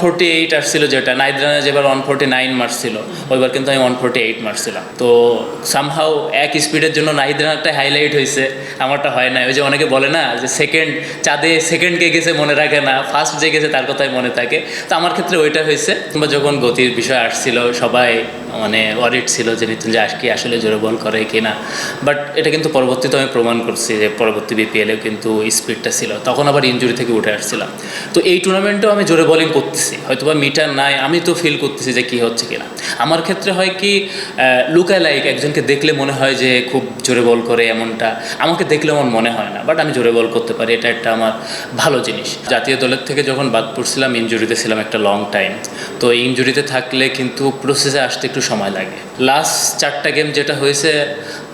Forty eight আসছিল যেটা নাইদ্রানা যেবার ওয়ান ফোরটি নাইন মারছিল ওইবার কিন্তু আমি ওয়ান ফোরটি এইট মারছিলাম তো সামহাও এক স্পিডের জন্য নাইদ্রানাটা হাইলাইট হয়েছে আমারটা হয় না ওই যে অনেকে বলে না, যে সেকেন্ড চাঁদে সেকেন্ড কে গেছে মনে রাখে না ফার্স্ট যে গেছে তার কথাই মনে থাকে। তো আমার ক্ষেত্রে ওইটা হয়েছে কিংবা যখন গতির বিষয় আসছিল, সবাই মানে অডিট ছিল যে নিতুন যে আজকে আসলে জোরে বল করে কি না। বাট এটা কিন্তু পরবর্তীতে আমি প্রমাণ করছি যে পরবর্তী বিপিএলেও কিন্তু স্পিডটা ছিল। তখন আবার ইনজুরি থেকে উঠে আসছিলাম। তো এই টুর্নামেন্টেও আমি জোরে বলিং করতেছি। হয়তো বা মিটার নাই, আমি তো ফিল করতেছি যে কী হচ্ছে কিনা। আমার ক্ষেত্রে হয় কি লুকায় লাইক একজনকে দেখলে মনে হয় যে খুব জোরে বল করে এমনটা। আমাকে দেখলে আমার মনে হয় না। বাট আমি জোরে বল করতে পারি। এটা একটা আমার ভালো জিনিস। জাতীয় দলের থেকে যখন বাদ পড়ছিলাম ইনজুরিতে ছিলাম একটা লং টাইম তো ইনজুরিতে থাকলে কিন্তু প্রসেসে আসতে একটু সময় লাগে। লাস্ট চারটা গেম যেটা হয়েছে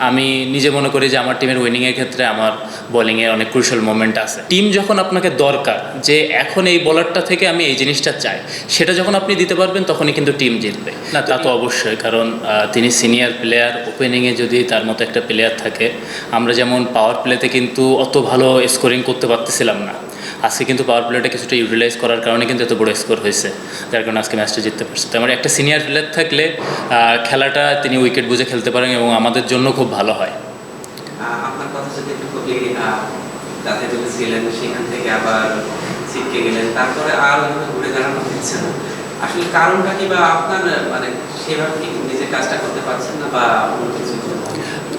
আমি নিজে মনে করি যে আমার টিমের উইনিংয়ের ক্ষেত্রে আমার বোলিংয়ে অনেক ক্রুশাল মোমেন্ট আছে। টিম যখন আপনাকে দরকার যে এখন এই বলারটা থেকে আমি এই জিনিসটা চাই সেটা যখন আপনি দিতে পারবেন তখনই কিন্তু টিম জিতবে। না তা তো অবশ্যই কারণ তিনি সিনিয়র প্লেয়ার ওপেনিংয়ে যদি তার মতো একটা প্লেয়ার থাকে আমরা যেমন পাওয়ার প্লেতে কিন্তু অত ভালো স্কোরিং করতে পারতেছিলাম না। আজকে কিন্তু পাওয়ার প্লেটা কিছুটা ইউটিলাইজ করার কারণে কিন্তু এত বড় স্কোর হয়েছে। যার কারণে আজকে ম্যাচটা জিততে পারছে। তো আমার একটা সিনিয়র প্লেয়ার থাকলে খেলাটা তিনি উইকেট বুঝে খেলতে পারেন এবং আমাদের জন্য খুব ভালো হয়। আপনার কথা যদি একটু সেখান থেকে আবার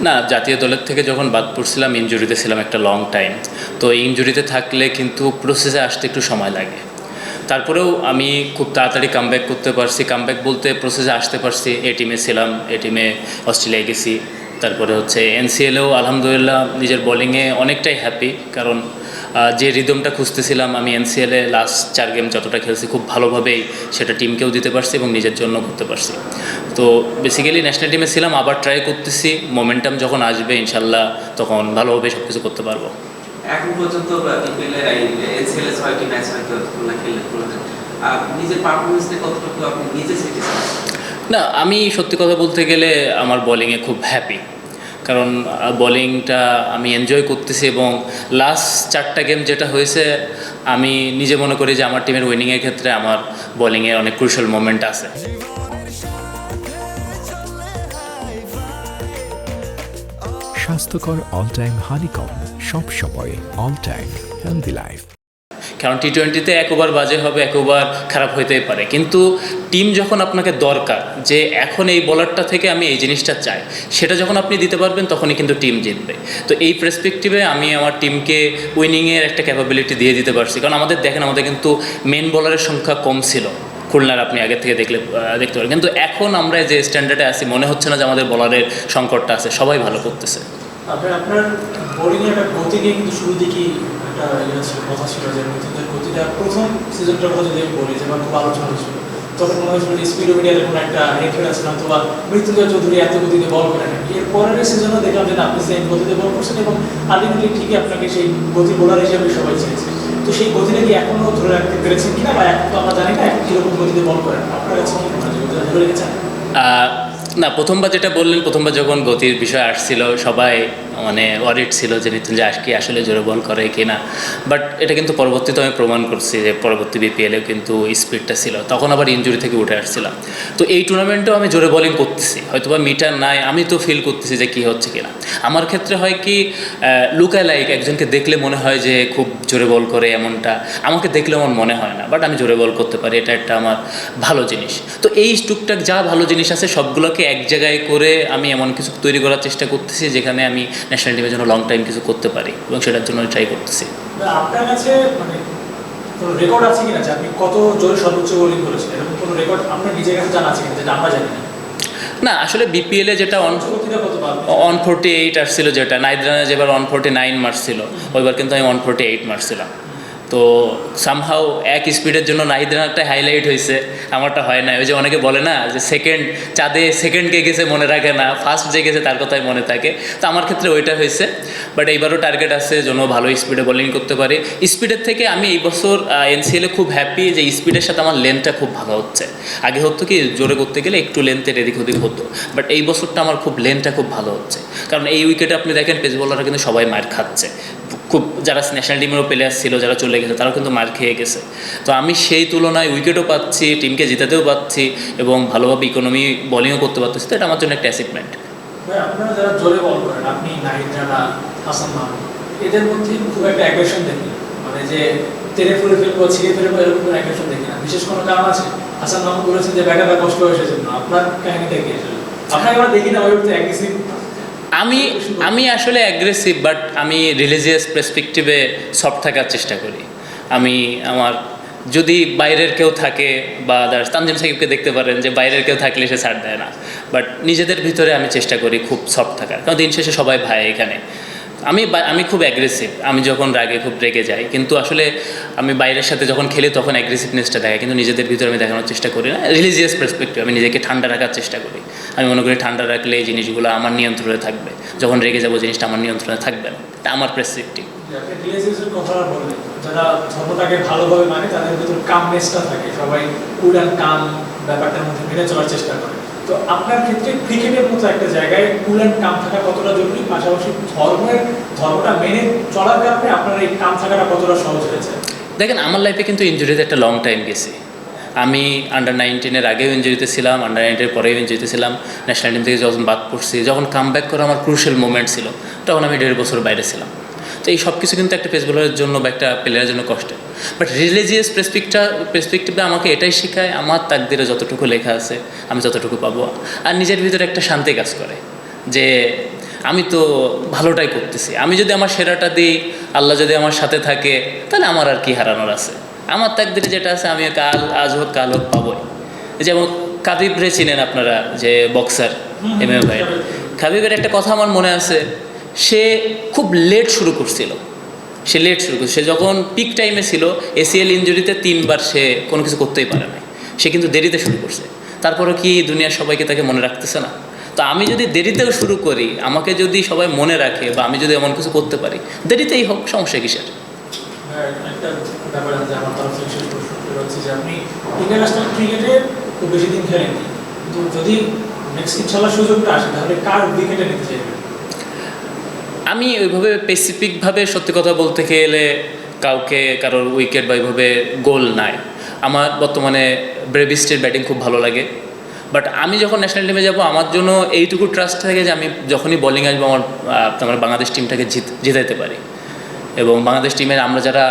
না, জাতীয় দলের থেকে যখন বাদ পড়ছিলাম ইঞ্জুরিতে ছিলাম একটা লং টাইম তো ইঞ্জুরিতে থাকলে কিন্তু প্রসেসে আসতে একটু সময় লাগে। তারপরেও আমি খুব তাড়াতাড়ি কামব্যাক করতে পারছি। কামব্যাক বলতে প্রসেসে আসতে পারছি। এ টিমে ছিলাম, এ টিমে অস্ট্রেলিয়ায় গেছি। তারপরে হচ্ছে এনসিএলেও আলহামদুলিল্লাহ নিজের বলিংয়ে অনেকটাই হ্যাপি কারণ যে রিদমটা খুঁজতেছিলাম আমি এনসিএলে লাস্ট চার গেম যতটা খেলছি খুব ভালোভাবেই সেটা টিমকেও দিতে পারছি এবং নিজের জন্য করতে পারছি। তো বেসিক্যালি ন্যাশনাল টিমে ছিলাম আবার ট্রাই করতেছি মোমেন্টাম যখন আসবে ইনশাল্লাহ তখন ভালোভাবে সব কিছু করতে পারব। এখন পর্যন্ত বিপিএল এর এনসিএল এর ছয়টি ম্যাচ হয়তো খেললেন নিজের পারফরমেন্স কতটুকু আপনি নিজে না আমি সত্যি কথা বলতে গেলে আমার বোলিংয়ে খুব হ্যাপি কারণ বোলিংটা আমি এনজয় করতেছি এবং লাস্ট চারটা গেম যেটা হয়েছে, আমি নিজে মনে করি যে আমার টিমের উইনিংয়ের ক্ষেত্রে আমার বোলিংয়ে অনেক ক্রুশাল মোমেন্ট আছে। স্বাস্থ্যকর অল টাইম হানিকম সব সময় অল টাইম হেলদি লাইফ কারণ টি টোয়েন্টিতে এক ওভার বাজে হবে এক ওভার খারাপ হইতেই পারে। কিন্তু টিম যখন আপনাকে দরকার যে এখন এই বলারটা থেকে আমি এই জিনিসটা চাই, সেটা যখন আপনি দিতে পারবেন তখনই কিন্তু টিম জিতবে। তো এই পার্সপেক্টিভে আমি আমার টিমকে উইনিংয়ের একটা ক্যাপাবিলিটি দিয়ে দিতে পারছি। কারণ আমাদের, দেখেন আমাদের কিন্তু মেন বলারের সংখ্যা কম ছিল। খুলনার আপনি আগে থেকে দেখলে দেখতে পারেন। কিন্তু এখন আমরা যে স্ট্যান্ডার্ডে আছি, মনে হচ্ছে না যে আমাদের বলারের সংকটটা আছে। সবাই ভালো করতেছে। আপনার একটা গতি নিয়ে কিন্তু শুরু একটা ইয়ে ছিল কথা ছিল যে প্রথম সিজনটার কথা যদি বলি যেমন খুব আলোচনা তখন মনে হয়েছিল যে স্পিডোমিডিয়ার কোনো একটা হেডফেড আছে চৌধুরী এত গতিতে বল করে না এর পরের সিজনে দেখলাম যে আপনি সেম গতিতে বল করছেন এবং আলটিমেটলি ঠিকই আপনাকে সেই গতি বোলার হিসেবে সবাই চেয়েছে। তো সেই গতিটা কি এখনও ধরে রাখতে পেরেছেন কিনা বা এখন তো আমরা জানি না কীরকম গতিতে বল করেন আপনার কাছে মনে হয়? যে ধরে না, প্রথমবার যেটা বললেন, প্রথমবার যখন গতির বিষয় আসছিল, সবাই মানে অডিট ছিল যে নিতুন যে আজকে আসলে জোরে বল করে কিনা। বাট এটা কিন্তু পরবর্তীতে আমি প্রমাণ করছি যে পরবর্তী বিপিএলেও কিন্তু স্পিডটা ছিল। তখন আবার ইনজুরি থেকে উঠে আসছিলাম। তো এই টুর্নামেন্টেও আমি জোরে বলিং করতেছি। হয়তো বা মিটার নাই, আমি তো ফিল করতেছি যে কি হচ্ছে কিনা। আমার ক্ষেত্রে হয় কি লুকায় লাইক একজনকে দেখলে মনে হয় যে খুব জোরে বল করে এমনটা। আমাকে দেখলে আমার মনে হয় না বাট আমি জোরে বল করতে পারি, এটা একটা আমার ভালো জিনিস। তো এই টুকটাক যা ভালো জিনিস আছে, সবগুলোকে এক জায়গায় করে আমি এমন কিছু তৈরি করার চেষ্টা করতেছি, যেখানে আমি ন্যাশনাল টিমের জন্য লং টাইম কিছু করতে পারি এবং সেটার জন্য ট্রাই করতেছি। আপনার কাছে মানে কোনো রেকর্ড আছে কিনা যে আপনি কত জোরে সর্বোচ্চ বোলিং করেছেন? এরকম কোনো রেকর্ড আপনার নিজের কাছে জানা আছে কিনা যেটা আমরা জানি না? না আসলে বিপিএলে যেটা অন ওয়ান ফোরটি এইট আসছিল যেটা নাইদ্রানে যেবার ওয়ান ফোরটি নাইন মারছিল ওইবার কিন্তু আমি ওয়ান ফোরটি এইট মারছিলাম তো সামহাও এক স্পিডের জন্য নাহিদ্রানাটা হাইলাইট হয়েছে, আমারটা হয় না ওই যে অনেকে বলে না যে সেকেন্ড চাঁদে সেকেন্ড কে গেছে মনে রাখে না ফার্স্ট যে গেছে তার কথাই মনে থাকে। তো আমার ক্ষেত্রে ওইটা হয়েছে বাট এইবারও টার্গেট আছে যেন ভালো স্পিডে বোলিং করতে পারি। স্পিডের থেকে আমি এই বছর এনসিএলে খুব হ্যাপি যে স্পিডের সাথে আমার লেন্থটা খুব ভালো হচ্ছে। আগে হতো কি, জোরে করতে গেলে একটু লেন্থের এদিক ওদিক হতো বাট এই বছরটা আমার খুব লেন্থটা খুব ভালো হচ্ছে। কারণ এই উইকেটে আপনি দেখেন পেস বোলাররা কিন্তু সবাই মার খাচ্ছে। খুব যারা ন্যাশনাল টিমেরও প্লেয়ার ছিল, যারা চলে গেছে, তারাও কিন্তু মার খেয়ে গেছে। তো আমি সেই তুলনায় উইকেটও পাচ্ছি টিমকে জিতাতেও পাচ্ছি এবং ভালোভাবে ইকোনমি বলিংও করতে পারতেছি। তো এটা আমার জন্য একটা অ্যাচিভমেন্ট আপনারা যারা জোরে বল করেন, আপনি নাহিদ রানা, হাসান মাহমুদ, এদের মধ্যে খুব একটা অ্যাগ্রেশন দেখি মানে যে তেরে ফুলে ফেলব, ছিঁড়ে ফেলব, এরকম কোনো অ্যাগ্রেশন দেখি না। বিশেষ কোনো কারণ আছে? হাসান মাহমুদ বলেছেন যে ব্যাটারটা কষ্ট হয়েছে জন্য আপনার কাহিনীটা কি আসলে। আপনাকে আমরা দেখি না, ওই অ্যাগ্রেসিভ আমি আমি আসলে অ্যাগ্রেসিভ বাট আমি রিলিজিয়াস পার্সপেক্টিভে সফট থাকার চেষ্টা করি। আমি আমার, যদি বাইরের কেউ থাকে বা আদার্স তানজিম সাকিবকে দেখতে পারেন যে বাইরের কেউ থাকলে সে ছাড় দেয় না। বাট নিজেদের ভিতরে আমি চেষ্টা করি খুব সফট থাকার। কারণ দিন শেষে সবাই ভাই এখানে। আমি আমি খুব অ্যাগ্রেসিভ আমি যখন রাগে, খুব রেগে যাই। কিন্তু আসলে আমি বাইরের সাথে যখন খেলি, তখন অ্যাগ্রেসিভনেসটা দেখাই কিন্তু নিজেদের ভিতরে আমি দেখানোর চেষ্টা করি না। রিলিজিয়াস পার্সপেক্টিভ আমি নিজেকে ঠান্ডা রাখার চেষ্টা করি। আমি মনে করি ঠান্ডা রাখলে এই জিনিসগুলো আমার নিয়ন্ত্রণে থাকবে। যখন রেগে যাব, জিনিসটা আমার নিয়ন্ত্রণে থাকবে না। এটা আমার পার্সপেক্টিভ ভালোভাবে মানে তাদের ভিতর কামনেসটা থাকে। সবাই কুল কাম ব্যাপারটার মধ্যে মেনে চলার চেষ্টা করে। তো আপনার ক্ষেত্রে ক্রিকেটের মতো একটা জায়গায় কুল অ্যান্ড কাম থাকা কতটা জরুরি? পাশাপাশি ধর্মের, ধর্মটা মেনে চলার কারণে আপনার এই কাম থাকাটা কতটা সহজ হয়েছে? দেখেন, আমার লাইফে কিন্তু ইঞ্জুরিতে একটা লং টাইম গেছে। আমি আন্ডার নাইনটিনের আগেও ইঞ্জুরিতে ছিলাম আন্ডার নাইনটিনের পরেও ইঞ্জুরিতে ছিলাম। ন্যাশনাল টিম থেকে যখন বাদ পড়ছি, যখন কাম ব্যাক করা আমার ক্রুশিয়াল মোমেন্ট ছিল, তখন আমি দেড় বছর বাইরে ছিলাম। তো এই সব কিছু কিন্তু একটা পেস বোলারের জন্য বা একটা প্লেয়ারের জন্য কষ্টের। বাট রিলিজিয়াস প্রেসপেক্টটা প্রেসপেক্টিভে আমাকে এটাই শেখায় আমার তাকদিরে যতটুকু লেখা আছে আমি ততটুকু পাবো। আর নিজের ভিতরে একটা শান্তি কাজ করে যে আমি তো ভালোটাই করতেছি। আমি যদি আমার সেরাটা দিই আল্লাহ যদি আমার সাথে থাকে তাহলে আমার আর কি হারানোর আছে? আমার তাকদিরে যেটা আছে আমি কাল আজ হোক কাল হোক পাবোই। যেমন কাবিব রে চিনেন আপনারা যে বক্সার এম এম ভাই? কাবিবের একটা কথা আমার মনে আছে সে খুব লেট শুরু করছিল। সে লেট শুরু করছে সে যখন পিক টাইমে ছিল এসিএল ইঞ্জুরিতে তিনবার সে কোনো কিছু করতেই পারে না সে কিন্তু দেরিতে শুরু করছে। তারপরে কি দুনিয়ার সবাইকে তাকে মনে রাখতেছে না? তো আমি যদি দেরিতেও শুরু করি, আমাকে যদি সবাই মনে রাখে বা আমি যদি এমন কিছু করতে পারি, দেরিতেই হোক, সমস্যা কিসের? আর আছে আমার তরফ থেকে শেষ প্রশ্ন করে হচ্ছে যে আপনি ইন্টারন্যাশনাল ক্রিকেটে খুব বেশি দিন খেলেননি। কিন্তু যদি সুযোগটা আসে, তাহলে কার উইকেটে নিতে চাইবেন? আমি ওইভাবে স্পেসিফিকভাবে সত্যি কথা বলতে গেলে কাউকে কারোর উইকেট বা ওইভাবে গোল নাই। আমার বর্তমানে ব্রেভিস্টের ব্যাটিং খুব ভালো লাগে। বাট আমি যখন ন্যাশনাল টিমে যাব, আমার জন্য এইটুকু ট্রাস্ট থাকে যে আমি যখনই বোলিং আসব, আমার আমার বাংলাদেশ টিমটাকে জিত, জিতাইতে পারি। এবং বাংলাদেশ টিমের আমরা যারা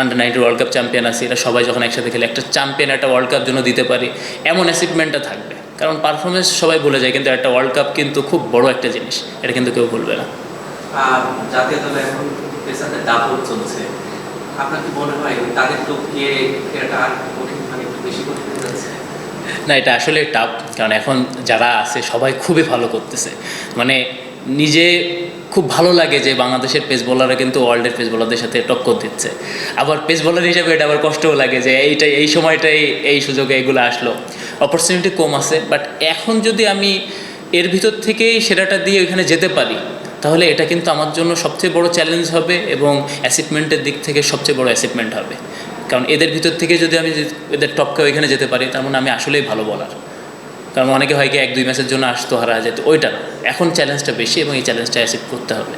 under ninety world cup champion আছি এটা সবাই যখন একসাথে খেলে, একটা চ্যাম্পিয়ন একটা ওয়ার্ল্ড কাপ জন্য দিতে পারি। এমন অ্যাচিভমেন্টটা থাকবে। কারণ পারফরমেন্স সবাই ভুলে যায়, কিন্তু একটা ওয়ার্ল্ড কাপ কিন্তু খুব বড় একটা জিনিস, এটা কিন্তু কেউ ভুলবে না। জাতীয় দলে এখন দাপট চলছে। আপনার কি মনে হয় তাদের আর কঠিন মানে একটু বেশি কঠিন হয়ে না, এটা আসলে টাফ কারণ এখন যারা আছে সবাই খুবই ভালো করতেছে। মানে নিজে খুব ভালো লাগে যে বাংলাদেশের পেস বোলাররা কিন্তু ওয়ার্ল্ডের পেস বোলারদের সাথে টক্কর দিচ্ছে। আবার পেস বোলার হিসেবে এটা আবার কষ্টও লাগে যে এইটাই, এই সময়টাই এই সুযোগে এগুলো আসলো। অপরচুনিটি কম আছে বাট এখন যদি আমি এর ভিতর থেকেই সেরাটা দিয়ে ওইখানে যেতে পারি তাহলে এটা কিন্তু আমার জন্য সবচেয়ে বড় চ্যালেঞ্জ হবে এবং অ্যাচিভমেন্টের দিক থেকে সবচেয়ে বড় অ্যাচিভমেন্ট হবে। কারণ এদের ভিতর থেকে যদি আমি এদের টপকে ওইখানে যেতে পারি, তার মানে আমি আসলেই ভালো বলার কারণ অনেকে হয় কি, এক দুই ম্যাচের জন্য আসতো হারা যেত, ওইটা এখন চ্যালেঞ্জটা বেশি এবং এই চ্যালেঞ্জটা অ্যাচিভ করতে হবে।